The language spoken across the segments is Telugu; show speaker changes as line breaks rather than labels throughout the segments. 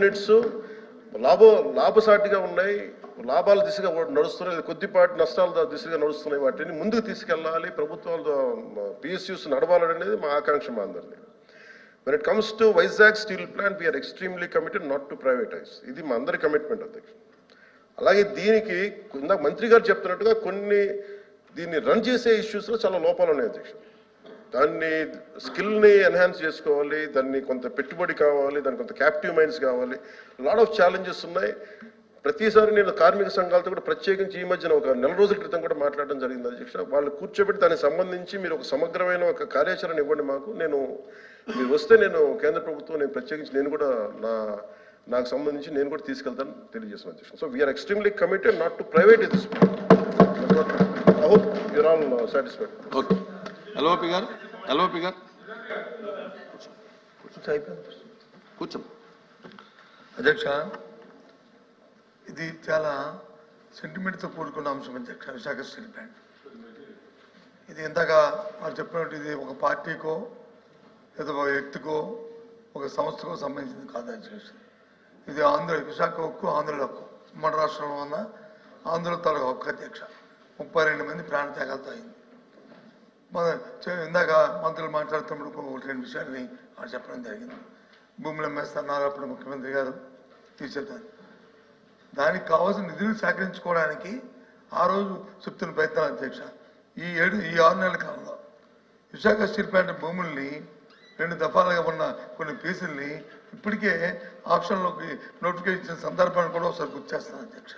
యూనిట్స్ లాభ లాభసాటిగా ఉన్నాయి లాభాల దిశగా నడుస్తున్నాయి కొద్దిపాటి నష్టాల దిశగా నడుస్తున్నాయి వాటిని ముందుకు తీసుకెళ్ళాలి. ప్రభుత్వాలు పిఎస్యూస్ నడవాలనేది మా ఆకాంక్ష మా అందరిది. When it comes to Vizag steel plant we are extremely committed not to privatize ఇది మా అందరి కమిట్మెంట్ అధ్యక్ష అలాగే దీనికి ఇందాక మంత్రి గారు చెప్తున్నట్టుగా కొన్ని దీన్ని రన్ చేసే ఇష్యూస్లో చాలా లోపాలు ఉన్నాయి అధ్యక్షుడు. దాన్ని స్కిల్ని ఎన్హాన్స్ చేసుకోవాలి దాన్ని కొంత పెట్టుబడి కావాలి దానికి కొంత క్యాప్టివ్ మైండ్స్ కావాలి. లాట్ ఆఫ్ ఛాలెంజెస్ ఉన్నాయి. ప్రతిసారి నేను కార్మిక సంఘాలతో కూడా ప్రత్యేకించి ఈ మధ్యన ఒక నెల రోజుల క్రితం కూడా మాట్లాడడం జరిగింది అధ్యక్ష. వాళ్ళు కూర్చోబెట్టి దానికి సంబంధించి మీరు ఒక సమగ్రమైన ఒక కార్యాచరణ ఇవ్వండి మాకు. నేను మీరు వస్తే నేను కేంద్ర ప్రభుత్వం నేను ప్రత్యేకించి నేను కూడా నా నాకు సంబంధించి నేను కూడా తీసుకెళ్తాను తెలియజేస్తాను అధ్యక్ష. So we are extremely committed not to privatize I hope you're all satisfied
okay L O P గారు ఎల్ఓపి గారు. కూర్చో.
అధ్యక్ష ఇది చాలా సెంటిమెంట్తో కూడుకున్న అంశం అధ్యక్ష విశాఖ స్టేట్ బ్యాంక్ ఇది ఇందాక వాళ్ళు చెప్పినట్టు ఇది ఒక పార్టీకో లేదా ఒక వ్యక్తికో ఒక సంస్థకో సంబంధించింది కాదు అధ్యక్ష. ఇది ఆంధ్ర విశాఖ హక్కు ఆంధ్రుల హక్కు. ఉమ్మడి రాష్ట్రంలో ఉన్న ఆంధ్ర తాలూకు హక్కు అధ్యక్ష. ముప్పై రెండు మంది ప్రాణ త్యాగాలతో అయింది. మన ఇందాక మంత్రులు మాట్లాడుతున్నప్పుడు ఒకటి రెండు విషయాల్ని ఆడ చెప్పడం జరిగింది. భూములు అమ్మేస్తున్నారు అప్పుడు ముఖ్యమంత్రి గారు తీసేద్దాన్ని దానికి కావాల్సిన నిధులు సేకరించుకోవడానికి ఆ రోజు చెప్తున్న ప్రయత్నం అధ్యక్ష. ఈ ఏడు ఈ ఆరు నెలల కాలంలో విశాఖ స్టీల్ ప్లాంట్ భూముల్ని రెండు దఫాలుగా ఉన్న కొన్ని పీసుల్ని ఇప్పటికే ఆప్షన్లోకి నోటిఫికేషన్ ఇచ్చిన సందర్భాన్ని కూడా ఒకసారి గుర్తు చేస్తాను అధ్యక్ష.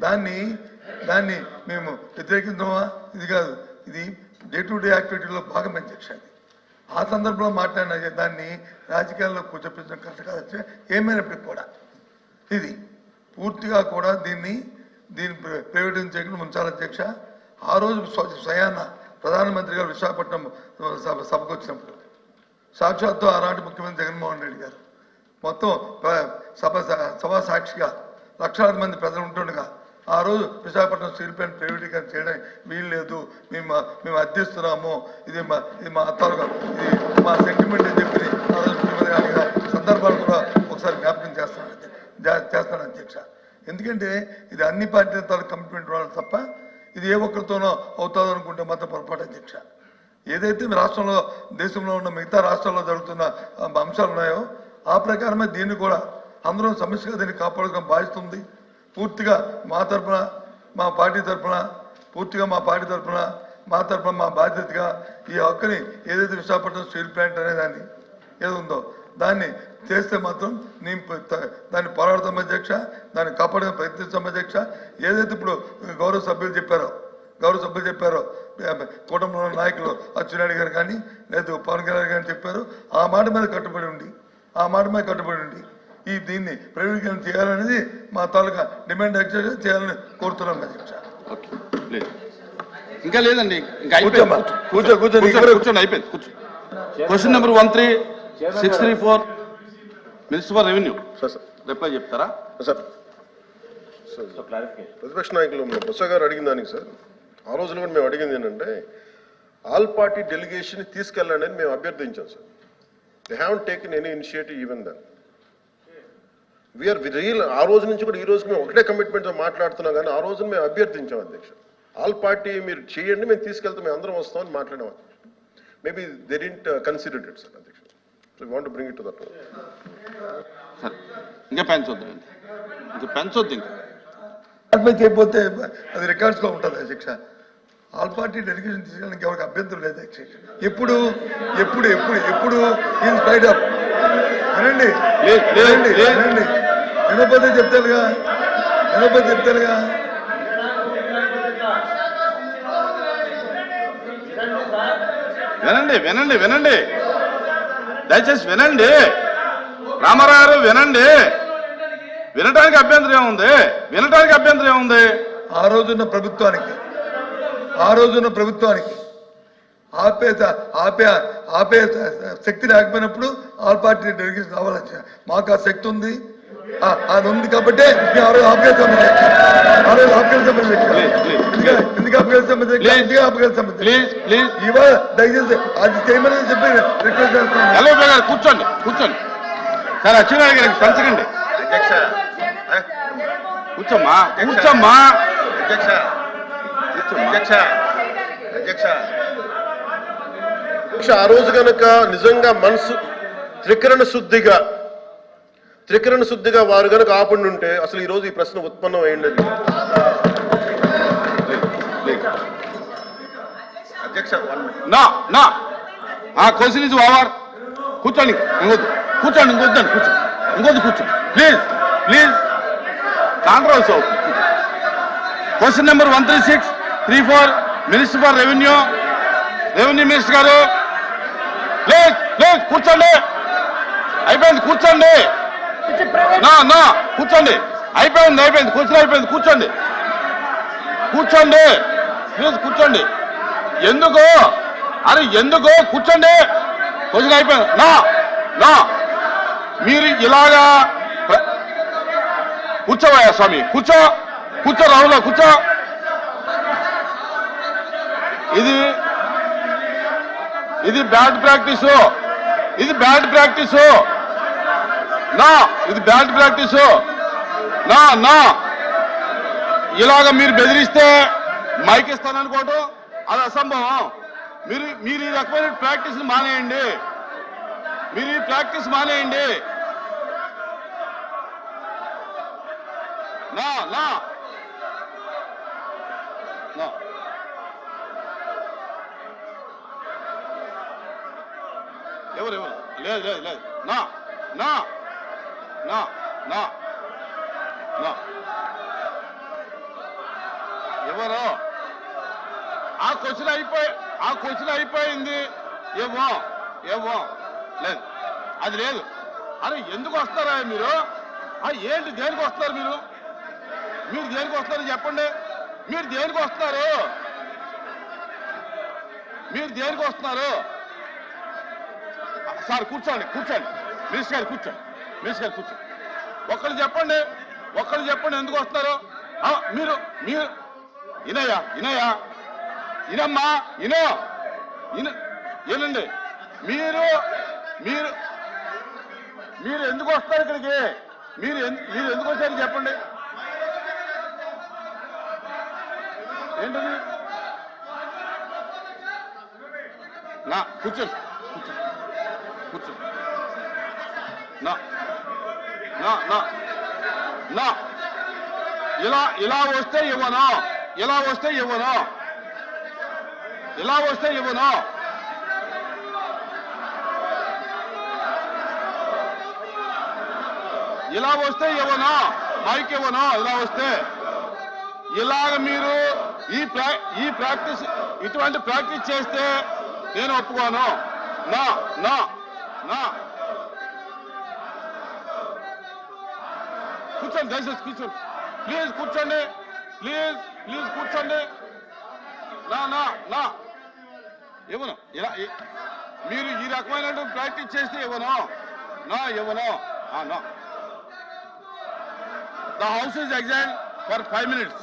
దాన్ని దాన్ని మేము వ్యతిరేకించమా ఇది కాదు. ఇది డే టు డే యాక్టివిటీలో భాగం అధ్యక్ష అది ఆ సందర్భంలో మాట్లాడిన దాన్ని రాజకీయాల్లో కూర్చోపించడం కరెక్ట్ కాదు. ఏమైనప్పటికీ కూడా ఇది పూర్తిగా కూడా దీన్ని దీన్ని ప్ర- ప్రైవేటైజ్ చేయకుండా ఉంచాలి అధ్యక్ష. ఆ రోజు స్వయాన ప్రధానమంత్రి గారు విశాఖపట్నం సభ సభకు వచ్చినప్పుడు సాక్షాత్తు ఆనాటి ముఖ్యమంత్రి జగన్మోహన్ రెడ్డి గారు. మొత్తం సభ సభా సాక్షిగా లక్షలాది మంది ప్రజలు ఉంటుండగా ఆ రోజు విశాఖపట్నం స్టీల్ ప్లాంట్ ప్రైవేటీకరణ చేయడం వీలు లేదు. మేము మేము అర్థిస్తున్నాము. ఇది మా ఇది మా అత్తారు ఇది మా సెంటిమెంట్ అని చెప్పి ఆ రోజు ముఖ్యమంత్రి అడిగిన సందర్భాలు కూడా ఒకసారి జ్ఞాపకం చేస్తాను జా- చేస్తాను అధ్యక్ష. ఎందుకంటే ఇది అన్ని పార్టీల తాలూకు కమిట్మెంట్ వాళ్ళు తప్ప ఇది ఏ ఒక్కరితోనో అవుతుందనుకుంటే మాత్రం పొరపాటు అధ్యక్ష. ఏదైతే మీ రాష్ట్రంలో దేశంలో ఉన్న మిగతా రాష్ట్రాల్లో జరుగుతున్న అంశాలు ఉన్నాయో ఆ ప్రకారమే దీన్ని కూడా అందరం సమస్యగా దీన్ని కాపాడుకోవడం బాధిస్తుంది పూర్తిగా మా తరపున మా పార్టీ తరఫున పూర్తిగా మా పార్టీ తరపున మా తరపున మా బాధ్యతగా ఈ హక్కుని ఏదైతే విశాఖపట్నం స్టీల్ ప్లాంట్ అనే దాన్ని ఏది ఉందో దాన్ని చేస్తే మాత్రం నేను దాన్ని పోరాడతాం అధ్యక్ష దాన్ని కాపాడడం ప్రయత్నిస్తాం అధ్యక్ష. ఏదైతే ఇప్పుడు గౌరవ సభ్యులు చెప్పారో గౌరవ సభ్యులు చెప్పారో కుటుంబంలో ఉన్న నాయకులు అచ్చెన్నాయుడు గారు కానీ లేదా పవన్ కళ్యాణ్ గారు చెప్పారు ఆ మాట మీద కట్టుబడి ఉండి ఆ మాట మీద కట్టుబడి ఉండి ఈ దీన్ని ప్రైవేటీకరణ చేయాలనేది మా తాలూకా డిమాండ్ యాక్చువల్గా చేయాలని కోరుతున్నాం అధ్యక్ష
ఇంకా లేదండి. ఇంకా.
కూర్చో, కూర్చో.
కూర్చోండి, కూర్చోండి అయిపోయింది. కూర్చో. Question number one three six three four minister for revenue reply చెప్తారా?
సార్ ప్రతిపక్ష నాయకులు బొత్స గారు అడిగిన దానికి సార్ ఆ రోజున కూడా మేము అడిగింది ఏంటంటే ఆల్ పార్టీ డెలిగేషన్ తీసుకెళ్ళండి అని మేము అభ్యర్థించాం sir they have taken any initiative even then we are real ఆ రోజు నుంచి కూడా ఈ రోజు మేము ఒకటే కమిట్మెంట్తో మాట్లాడుతున్నాం కానీ ఆ రోజున మేము అభ్యర్థించాం అధ్యక్ష. ఆల్ పార్టీ మీరు చేయండి మేము తీసుకెళ్తాం మేము అందరం వస్తామని మాట్లాడాం maybe they didn't consider it sir అధ్యక్ష. Want bring it to that
సరే ఇంకా పెంచొద్దు ఇంకా పెంచొద్దు ఇంకా.
చేయకపోతే అది రికార్డ్స్లో ఉంటుంది అధ్యక్ష. ఆల్ పార్టీ డెలిగేషన్ తీసుకోవడానికి ఎవరికి అభ్యంతరం లేదు అధ్యక్ష. ఎప్పుడు ఎప్పుడు ఎప్పుడు ఎప్పుడు ఇన్ స్పైట్ ఆఫ్ వినండి వినండి.
లేదు.
చెప్తారుగా వినకపోతే చెప్తారుగా
వినండి వినండి వినండి. దయచేసి వినండి. రామారావు గారు వినండి. వినటానికి అభ్యంతరం ఏముంది? వినటానికి అభ్యంతరం ఏముంది?
ఆ రోజున్న ప్రభుత్వానికి ఆ రోజున్న ప్రభుత్వానికి ఆపే ఆపే ఆపే శక్తి లేకపోయినప్పుడు ఆల్ పార్టీ డెలిగేషన్ రావాలని మాకు ఆ శక్తి ఉంది. అది ఉంది కాబట్టి మేము ఆ రోజు ఆ రోజు. ఎందుకు ఆపేస్తాం
Please.
ఎందుకు ఆపేస్తాం
ప్లీజ్ ప్లీజ్.
ఇవాళ దయచేసి అది చేయమని చెప్పి రిక్వెస్ట్ చేస్తున్నాను.
ఎల్ఓపి గారు కూర్చోండి కూర్చోండి. సార్ గారికి పెంచకండి
అధ్యక్ష.
కూర్చోమ్మా కూర్చోమ్మా.
అధ్యక్ష. అధ్యక్ష. అధ్యక్ష.
అధ్యక్ష, ఆ రోజు గనక నిజంగా మనసు త్రికరణ శుద్ధిగా త్రికరణ శుద్ధిగా వారు కనుక ఆపండి ఉంటే అసలు ఈ రోజు ఈ ప్రశ్న ఉత్పన్నం అయ్యిండదు
నా నా. ఆ క్వశ్చన్ ఇస్ ఓవర్ కూర్చోండి ఇంకొద్దు. కూర్చోండి ఇంకొద్దండి కూర్చో ఇంకొద్దు కూర్చో. ప్లీజ్ ప్లీజ్ కాంట్రవర్సీ అవుతుంది question number one three six three four minister for revenue revenue minister గారు. ప్లీజ్ ప్లీజ్ కూర్చోండి. అయిపోయింది కూర్చోండి. కూర్చోండి. అయిపోయింది అయిపోయింది కూర్చొని అయిపోయింది కూర్చోండి. కూర్చోండి. ప్లీజ్ కూర్చోండి. ఎందుకు? అరే ఎందుకు? కూర్చోండి. క్వశ్చన్ అయిపోయింది. నా నా. మీరు ఇలాగా కూర్చోవయ్యా స్వామి. కూర్చో కూర్చో రావులో కూర్చో. ఇది ఇది బ్యాడ్ ప్రాక్టీసు. ఇది బ్యాడ్ ప్రాక్టీసు. నా ఇది బ్యాడ్ ప్రాక్టీసు నా నా. ఇలాగ మీరు బెదిరిస్తే మైక్ ఇస్తాననుకోవటం అది అసంభవం. మీరు మీరు ఈ రకమైన ప్రాక్టీస్ మానేయండి. మీరు ఈ ప్రాక్టీస్ మానేయండి. నా నా. నా. ఎవరు ఎవరు? లేదు లేదు లేదు. నా నా. నా నా నా ఎవరు? ఆ క్వశ్చన్ అయిపోయి ఆ క్వశ్చన్ అయిపోయింది. ఏమో ఏమో. లేదు. అది లేదు. అరే ఎందుకు వస్తారా మీరు? ఆ ఏంటి దేనికి వస్తారు మీరు? మీరు దేనికి వస్తారు చెప్పండి. మీరు దేనికి వస్తారు? మీరు దేనికి వస్తున్నారు? సార్ కూర్చోండి కూర్చోండి. మినిస్టర్ గారు కూర్చోండి. మినిస్టర్ కూర్చో. కూర్చోండి చెప్పండి ఒక్కళ్ళు చెప్పండి ఎందుకు వస్తారు మీరు మీరు ఇనయ్యా ఇనయ్యా ఇనమ్మా ఇనో ఇన ఏనండి మీరు మీరు మీరు ఎందుకు వస్తారు ఇక్కడికి? మీరు ఎందు- మీరు ఎందుకు వచ్చారు చెప్పండి. ఏంటది? నా కూర్చోండి కూర్చోండి నా నా నా ఇలా ఇలా వస్తే ఇవ్వను? ఇలా వస్తే ఇవ్వను? ఇలా వస్తే ఇవ్వను? ఇలా వస్తే ఇవ్వను? మైక్ ఇవ్వను? ఇలా వస్తే. ఇలాగ మీరు ఈ ప్రా ఈ ప్రాక్టీస్ ఇటువంటి ప్రాక్టీస్ చేస్తే నేను ఒప్పుకోను. నా నా నా. కూర్చోండి దయచేసి కూర్చోండి ప్లీజ్ కూర్చోండి. ప్లీజ్ ప్లీజ్ కూర్చోండి. నా నా నా. ఇవ్వను ఇలా మీరు ఈ రకమైన ప్రాక్టీస్ చేస్తే ఇవ్వను నా ఇవ్వను నా. ద హౌస్ ఇస్ ఎగ్జైన్ ఫర్ ఫైవ్ మినిట్స్